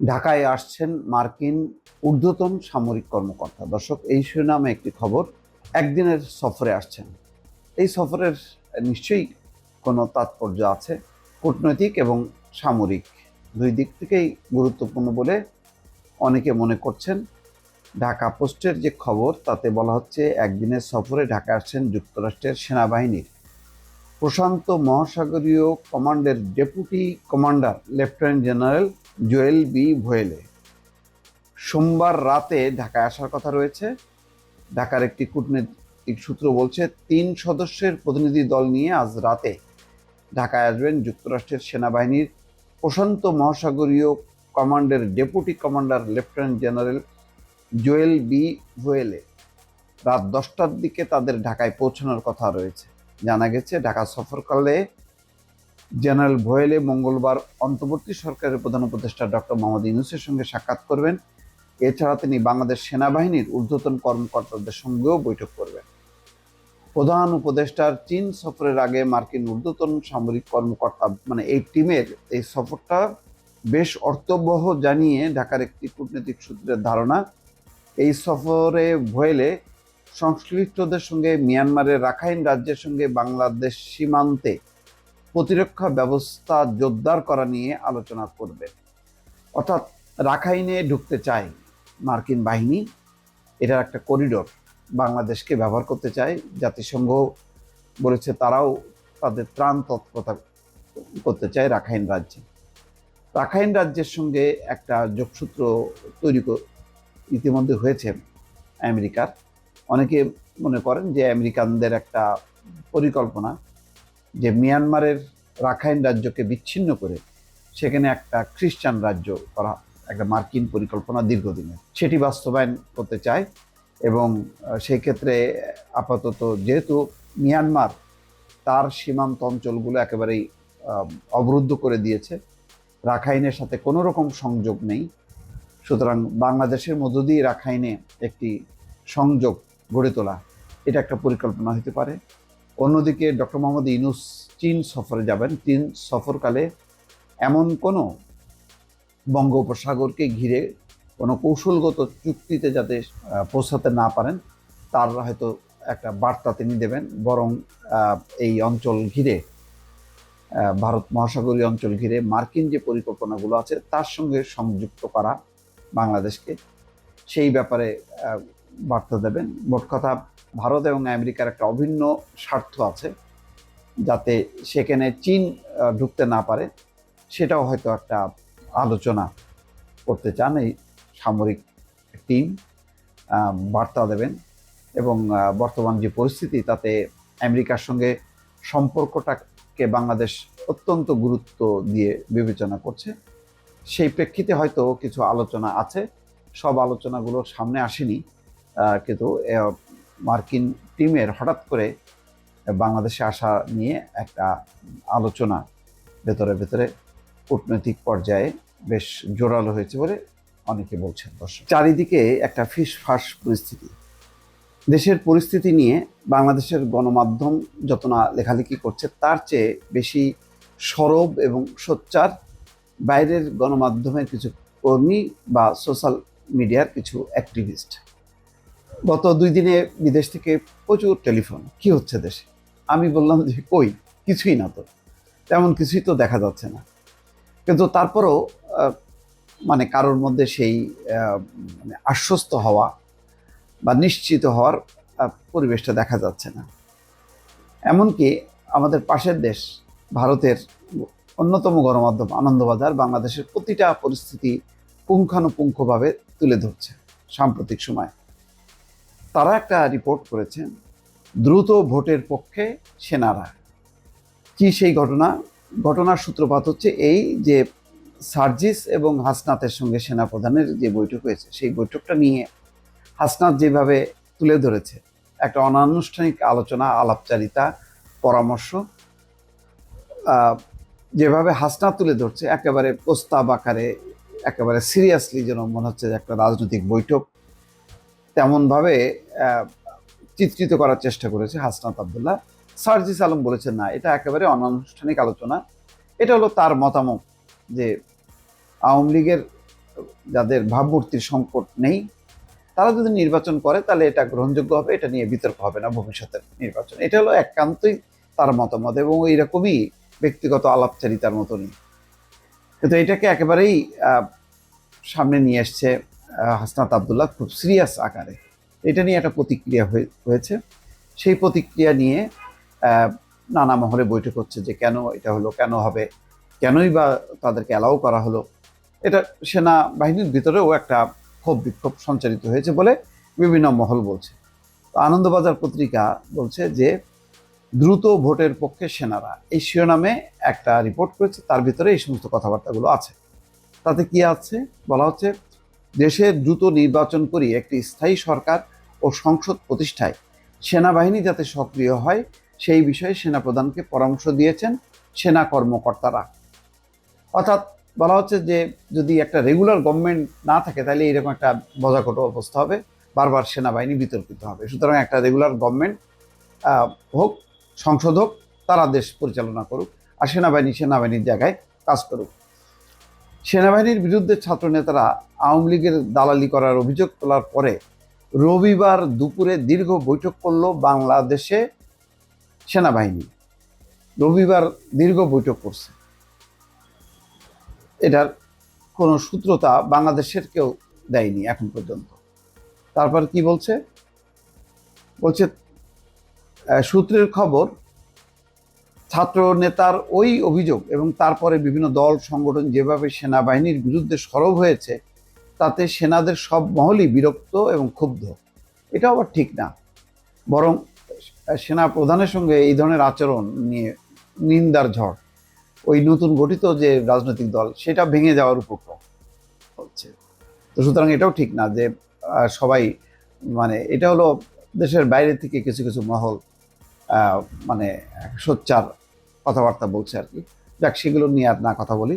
ঢাকায় আসছেন মার্কিন ঊর্ধ্বতন সামরিক কর্মকর্তা। দর্শক, এই শিরোনামে একটি খবর, একদিনের সফরে আসছেন। এই সফরের নিশ্চয়ই কোনো তাৎপর্য আছে, কূটনৈতিক এবং সামরিক দুই দিক থেকেই গুরুত্বপূর্ণ বলে অনেকে মনে করছেন। ঢাকা পোস্টের যে খবর, তাতে বলা হচ্ছে একদিনের সফরে ঢাকা আসছেন যুক্তরাষ্ট্রের সেনাবাহিনীর প্রশান্ত মহাসাগরীয় কমান্ডের deputy commander, lieutenant general Joel B Vowell. সোমবার রাতে ঢাকায় আসার কথা রয়েছে। ঢাকার একটি কূটনৈতিক সূত্র বলছে, তিন সদস্যের প্রতিনিধি দল নিয়ে আজ রাতে ঢাকায় আসবেন যুক্তরাষ্ট্রের সেনাবাহিনীর প্রশান্ত মহাসাগরীয় কমান্ডের deputy commander lieutenant general Joel B Vowell. রাত দশটার দিকে তাদের ঢাকায় পৌঁছানোর কথা রয়েছে। জানা গেছে, ঢাকা সফরকালে জেনারেল ভোয়েলে মঙ্গলবার অন্তর্বর্তী সরকারের প্রধান উপদেষ্টা ডক্টর মোহাম্মদ ইউনুসের সঙ্গে সাক্ষাৎ করবেন। এছাড়া তিনি বাংলাদেশ সেনাবাহিনীর ঊর্ধ্বতন কর্মকর্তাদের সঙ্গেও বৈঠক করবেন। প্রধান উপদেষ্টার চীন সফরের আগে মার্কিন ঊর্ধ্বতন সামরিক কর্মকর্তা মানে এই টিমের এই সফরটা বেশ অর্থবহ জানিয়ে ঢাকার একটি কূটনৈতিক সূত্রের ধারণা, এই সফরে ভয়েলে সংশ্লিষ্টদের সঙ্গে মিয়ানমারের রাখাইন রাজ্যের সঙ্গে বাংলাদেশ সীমান্তে প্রতিরক্ষা ব্যবস্থা জোরদার করা নিয়ে আলোচনা করবে। অর্থাৎ রাখাইনে ঢুকতে চায় মার্কিন বাহিনী। এটার একটা করিডোর বাংলাদেশকে ব্যবহার করতে চায়। জাতিসংঘ বলেছে তারাও তাদের ত্রাণ তৎপরতা করতে চায় রাখাইন রাজ্যে। রাখাইন রাজ্যের সঙ্গে একটা যোগসূত্র তৈরি ইতিমধ্যে হয়েছে আমেরিকার। অনেকে মনে করেন যে আমেরিকানদের একটা পরিকল্পনা যে মিয়ানমারের রাখাইন রাজ্যকে বিচ্ছিন্ন করে সেখানে একটা খ্রিস্টান রাজ্য করা, একটা মার্কিন পরিকল্পনা দীর্ঘদিনের। সেটি বাস্তবায়ন করতে চায় এবং সেই ক্ষেত্রে আপাতত যেহেতু মিয়ানমার তার সীমান্ত অঞ্চলগুলো একেবারেই অবরুদ্ধ করে দিয়েছে, রাখাইনের সাথে কোনো রকম সংযোগ নেই। সুতরাং বাংলাদেশের মধ্য দিয়ে রাখাইনে একটি সংযোগ গড়ে তোলা, এটা একটা পরিকল্পনা হতে পারে। অন্যদিকে ডক্টর মোহাম্মদ ইনুস চীন সফরে যাবেন। চীন সফরকালে এমন কোনো বঙ্গোপসাগরকে ঘিরে কোনো কৌশলগত চুক্তিতে যাতে পৌঁছাতে না পারেন, তার হয়তো একটা বার্তা তিনি দেবেন। বরং এই অঞ্চল ঘিরে ভারত মহাসাগরীয় অঞ্চল ঘিরে মার্কিন যে পরিকল্পনাগুলো আছে, তার সঙ্গে সংযুক্ত করা বাংলাদেশকে, সেই ব্যাপারে বার্তা দেবেন। মোট কথা ভারত এবং আমেরিকার একটা অভিন্ন স্বার্থ আছে যাতে সেখানে চীন ঢুকতে না পারে, সেটাও হয়তো একটা আলোচনা করতে চান এই সামরিক টিম বার্তা দেবেন এবং বর্তমান যে পরিস্থিতি তাতে আমেরিকার সঙ্গে সম্পর্কটাকে বাংলাদেশ অত্যন্ত গুরুত্ব দিয়ে বিবেচনা করছে। সেই প্রেক্ষিতে হয়তো কিছু আলোচনা আছে, সব আলোচনাগুলো সামনে আসেনি কিন্তু মার্কিন টিমের হঠাৎ করে বাংলাদেশে আসা নিয়ে একটা আলোচনা ভেতরে ভেতরে কূটনৈতিক পর্যায়ে বেশ জোরালো হয়েছে বলে অনেকে বলছেন দর্শক। চারিদিকে একটা ফিসফাস পরিস্থিতি। দেশের পরিস্থিতি নিয়ে বাংলাদেশের গণমাধ্যম যত না লেখালেখি করছে, তার চেয়ে বেশি সরব এবং সোচ্চার বাইরের গণমাধ্যমের কিছু কর্মী বা সোশ্যাল মিডিয়ার কিছু অ্যাক্টিভিস্ট। গত দুই দিনে বিদেশ থেকে প্রচুর টেলিফোন। কি হচ্ছে দেশে? আমি বললাম যে, কই? কিছুই না তো। তেমন কিছুই তো দেখা যাচ্ছে না। কিন্তু তারপরও মানে কারোর মধ্যে সেই মানে আশ্বস্ত হওয়া বা নিশ্চিত হওয়ার পরিবেশটা দেখা যাচ্ছে না। এমনকি আমাদের পাশের দেশ, ভারতের অন্যতম গণমাধ্যম আনন্দবাজার, বাংলাদেশের প্রতিটা পরিস্থিতি পুঙ্খানুপুঙ্খভাবে তুলে ধরছে সাম্প্রতিক সময়। তারা একটা রিপোর্ট করেছেন দ্রুত ভোটের পক্ষে সেনারা। কি সেই ঘটনা? ঘটনার সূত্রপাত হচ্ছে এই যে সার্জিস এবং হাসনাতের সঙ্গে সেনাপ্রধানের যে বৈঠক হয়েছে, সেই বৈঠকটা নিয়ে হাসনাত যেভাবে তুলে ধরেছে, একটা অনানুষ্ঠানিক আলোচনা, আলাপচারিতা, পরামর্শ যেভাবে হাসনাত তুলে ধরছে, একেবারে প্রস্তাব আকারে, একেবারে সিরিয়াসলি যেন মনে হচ্ছে যে একটা রাজনৈতিক বৈঠক তেমনভাবে চিত্রিত করার চেষ্টা করেছে হাসনাত আবদুল্লাহ। সার্জিস আলম বলেছেন, না, এটা একেবারে অনানুষ্ঠানিক আলোচনা। এটা হলো তার মতামত যে, আওয়ামী লীগের যাদের ভাবমূর্তির সংকট নেই, তারা যদি নির্বাচন করে, তাহলে এটা গ্রহণযোগ্য হবে, এটা নিয়ে বিতর্ক হবে না ভবিষ্যতের নির্বাচন। এটা হলো একান্তই তার মতামত এবং এইরকমই ব্যক্তিগত আলাপচারিতার মতনই। কিন্তু এটাকে একেবারেই সামনে নিয়ে এসছে হাসনাত আবদুল্লাহ খুব সিরিয়াস আকারে। এটা নিয়ে একটা প্রতিক্রিয়া হয়ে- হয়েছে। সেই প্রতিক্রিয়া নিয়ে নানা মহলে বৈঠক হচ্ছে যে কেন এটা হলো, কেন হবে, কেনই বা তাদেরকে অ্যালাউ করা হলো। এটা সেনা বাহিনীর ভিতরেও একটা ক্ষোভ বিক্ষোভ সঞ্চারিত হয়েছে বলে বিভিন্ন মহল বলছে। তো আনন্দবাজার পত্রিকা বলছে যে, দ্রুত ভোটের পক্ষে সেনারা, এই শিরোনামে একটা রিপোর্ট করেছে, তার ভিতরে এই সমস্ত কথাবার্তাগুলো আছে। তাতে কি আছে? বলা হচ্ছে দেশে দ্রুত নির্বাচন করি একটি স্থায়ী সরকার ও সংসদ প্রতিষ্ঠায় সেনাবাহিনী যাতে সক্রিয় হয়, সেই বিষয়ে সেনাপ্রধানকে পরামর্শ দিয়েছেন সেনা কর্মকর্তারা। অর্থাৎ বলা হচ্ছে যে, যদি একটা রেগুলার গভর্নমেন্ট না থাকে, তাহলে এরকম একটা বজাকট অবস্থা হবে, বারবার সেনাবাহিনী বিতর্কিত হবে। সুতরাং একটা রেগুলার গভর্নমেন্ট হোক, সংসদ হোক, তারা দেশ পরিচালনা করুক, আর সেনাবাহিনী সেনাবাহিনীর জায়গায় কাজ করুক। সেনাবাহিনীর বিরুদ্ধে ছাত্র নেতারা আওয়ামী লীগের দালালি করার অভিযোগ তোলার পরে রবিবার দুপুরে দীর্ঘ বৈঠক করল বাংলাদেশে সেনাবাহিনী। রবিবার দীর্ঘ বৈঠক করছে। এটার কোনো সূত্রতা বাংলাদেশের কেউ দেয়নি এখন পর্যন্ত। তারপর কি বলছে? বলছে সূত্রের খবর ছাত্র নেতার ওই অভিযোগ এবং তারপরে বিভিন্ন দল, সংগঠন যেভাবে সেনাবাহিনীর বিরুদ্ধে সরব হয়েছে, তাতে সেনাদের সব মহলই বিরক্ত এবং ক্ষুব্ধ। এটা আবার ঠিক না। বরং সেনা প্রধানের সঙ্গে এই ধরনের আচরণ নিয়ে নিন্দার ঝড়, ওই নতুন গঠিত যে রাজনৈতিক দল, সেটা ভেঙে যাওয়ার উপক্রম হচ্ছে। তো সুতরাং এটাও ঠিক না যে সবাই মানে এটা হলো দেশের বাইরে থেকে কিছু কিছু মহল মানে সোচ্চার কথাবার্তা বলছে আর কি। যাক, সেগুলো নিয়ে আর না কথা বলি।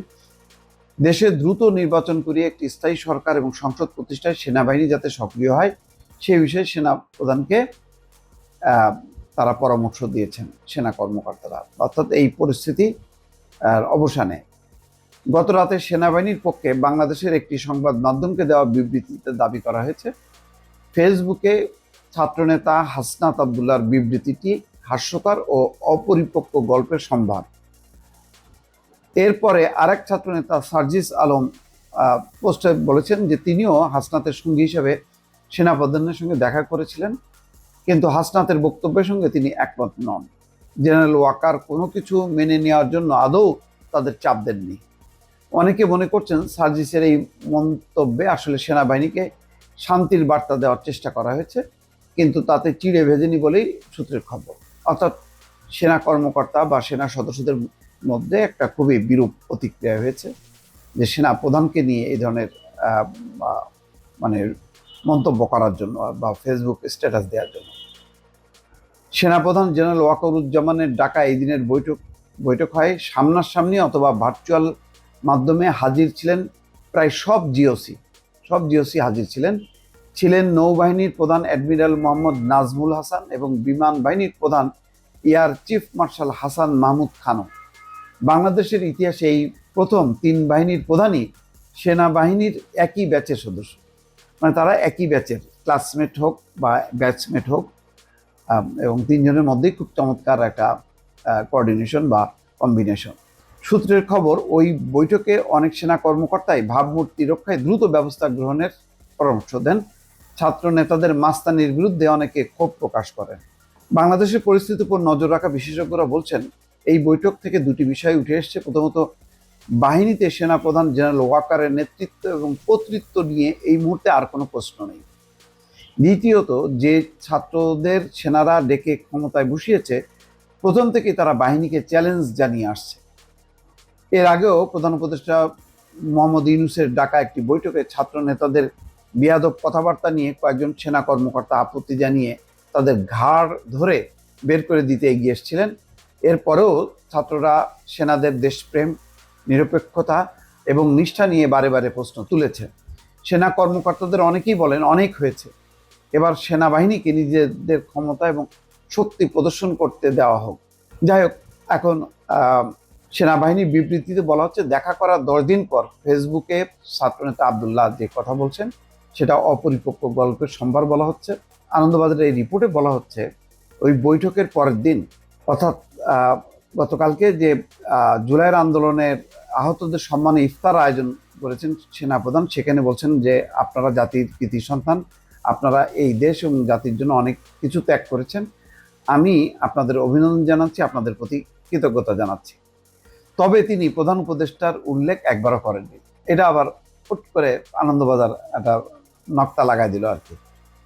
দেশে দ্রুত নির্বাচন করিয়ে একটি স্থায়ী সরকার এবং সংসদ প্রতিষ্ঠায় সেনাবাহিনী যাতে সক্রিয় হয়, সেই বিষয়ে সেনা প্রধানকে তারা পরামর্শ দিয়েছেন সেনা কর্মকর্তারা। অর্থাৎ এই পরিস্থিতি অবসানে। গত রাতে সেনাবাহিনীর পক্ষে বাংলাদেশের একটি সংবাদ মাধ্যমকে দেওয়া বিবৃতিতে দাবি করা হয়েছে, ফেসবুকে ছাত্রনেতা হাসনাত আবদুল্লাহর বিবৃতিটি হাস্যকর ও অপরিপক্ক গল্পের সম্ভার। এরপরে আরেক ছাত্রনেতা সার্জিস আলম পোস্টে বলেছেন যে তিনিও হাসনাতের সঙ্গী হিসেবে সেনাপ্রধানের সঙ্গে দেখা করেছিলেন, কিন্তু হাসনাতের বক্তব্যের সঙ্গে তিনি একমত নন। জেনারেল ওয়াকার কোনো কিছু মেনে নেওয়ার জন্য আদৌ তাদের চাপ দেননি। অনেকে মনে করছেন সার্জিসের এই মন্তব্যে আসলে সেনাবাহিনীকে শান্তির বার্তা দেওয়ার চেষ্টা করা হয়েছে, কিন্তু তাতে চিড়ে ভেজেনি বলেই সূত্রের খবর। অর্থাৎ সেনা কর্মকর্তা বা সেনা সদস্যদের মধ্যে একটা খুবই বিরূপ প্রতিক্রিয়া হয়েছে যে সেনা প্রধানকে নিয়ে এই ধরনের মানে মন্তব্য করার জন্য বা ফেসবুক স্ট্যাটাস দেওয়ার জন্য। সেনাপ্রধান জেনারেল ওয়াকরুজ্জামানের ডাকা এই দিনের বৈঠক বৈঠক হয়। সামনাসামনি অথবা ভার্চুয়াল মাধ্যমে হাজির ছিলেন প্রায় সব জিওসি সব জিওসি হাজির ছিলেন। ছিলেন নৌবাহিনীর প্রধান অ্যাডমিরাল মোহাম্মদ নাজমুল হাসান এবং বিমান বাহিনীর প্রধান air chief marshal Hasan Mahmud খানও বাংলাদেশের ইতিহাসে এই প্রথম তিন বাহিনীর প্রধানই সেনাবাহিনীর একই ব্যাচের সদস্য। মানে তারা একই ব্যাচের ক্লাসমেট হোক বা ব্যাচমেট হোক এবং তিনজনের মধ্যেই খুব চমৎকার একটা কোঅর্ডিনেশন বা কম্বিনেশন সূত্রের খবর, ওই বৈঠকে অনেক সেনা কর্মকর্তাই ভাবমূর্তি রক্ষায় দ্রুত ব্যবস্থা গ্রহণের পরামর্শ দেন। ছাত্র নেতাদের মাস্তানির বিরুদ্ধে অনেকে ক্ষোভ প্রকাশ করেন। বাংলাদেশের পরিস্থিতির উপর নজর রাখা বিশেষজ্ঞরা বলছেন, এই বৈঠক থেকে দুটি বিষয় উঠে এসেছে। প্রথমত, বাহিনীতে সেনাপ্রধান জেনারেল ওয়াকারের নেতৃত্ব এবং কর্তৃত্ব নিয়ে এই মুহূর্তে আর কোনো প্রশ্ন নেই। দ্বিতীয়ত, যে ছাত্রদের সেনারা ডেকে ক্ষমতায় বসিয়েছে, প্রথম থেকেই তারা বাহিনীকে চ্যালেঞ্জ জানিয়ে আসছে। এর আগেও প্রধান উপদেষ্টা মোহাম্মদ ইউনুসের ডাকা একটি বৈঠকে ছাত্র নেতাদের বিয়াদব কথাবার্তা নিয়ে কয়েকজন সেনা কর্মকর্তা আপত্তি জানিয়ে তাদের ঘাড় ধরে বের করে দিতে এগিয়ে এসেছিলেন। এরপরেও ছাত্ররা সেনাদের দেশপ্রেম নিরপেক্ষতা এবং নিষ্ঠা নিয়ে বারে বারে প্রশ্ন তুলেছে। সেনা কর্মকর্তাদের অনেকেই বলেন অনেক হয়েছে। এবার সেনাবাহিনীকে নিজেদের ক্ষমতা এবং শক্তি প্রদর্শন করতে দেওয়া হোক। যাই হোক এখন আহ, সেনাবাহিনী বিবৃতিতে বলা হচ্ছে দেখা করার দশ দিন পর ফেসবুকে ছাত্রনেতা আবদুল্লাহ যে কথা বলছেন সেটা অপরিপক্ক গল্পের সম্ভার বলা হচ্ছে। আনন্দবাজারের এই রিপোর্টে বলা হচ্ছে, ওই বৈঠকের পরের দিন, অর্থাৎ গতকালকে যে জুলাইয়ের আন্দোলনের আহতদের সম্মানে ইফতার আয়োজন করেছেন সেনাপ্রধান, সেখানে বলছেন যে, আপনারা জাতির কৃতি সন্তান, আপনারা এই দেশ এবং জাতির জন্য অনেক কিছু ত্যাগ করেছেন। আমি আপনাদের অভিনন্দন জানাচ্ছি, আপনাদের প্রতি কৃতজ্ঞতা জানাচ্ছি। তবে তিনি প্রধান উপদেষ্টার উল্লেখ একবারও করেননি। এটা আবার হুট করে আনন্দবাজার একটা নকটা লাগাই দিল আর কি।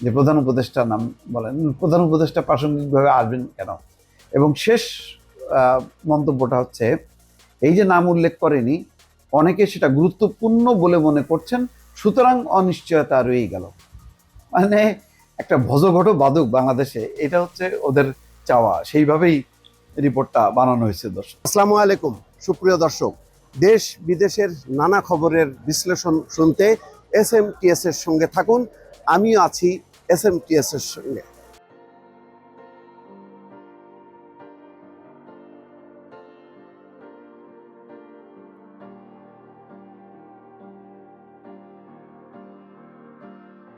যে প্রধান উপদেষ্টার নাম বলেন, প্রধান উপদেষ্টা প্রাসঙ্গিকভাবে আসবেন কেন? এবং শেষ মন্তব্যটা হচ্ছে, এই যে নাম উল্লেখ করেনি, অনেকে সেটা গুরুত্বপূর্ণ বলে মনে করছেন, সুতরাং অনিশ্চয়তা রয়েই গেল। মানে একটা ভজঘট বাদক বাংলাদেশে, এটা হচ্ছে ওদের চাওয়া। সেইভাবেই রিপোর্টটা বানানো হয়েছে দর্শক। আসসালামু আলাইকুম, সুপ্রিয় দর্শক। দেশ বিদেশের নানা খবরের বিশ্লেষণ শুনতে এস এম টিএস এর সঙ্গে থাকুন। আমিও আছি এস এম টি এস এর সঙ্গে।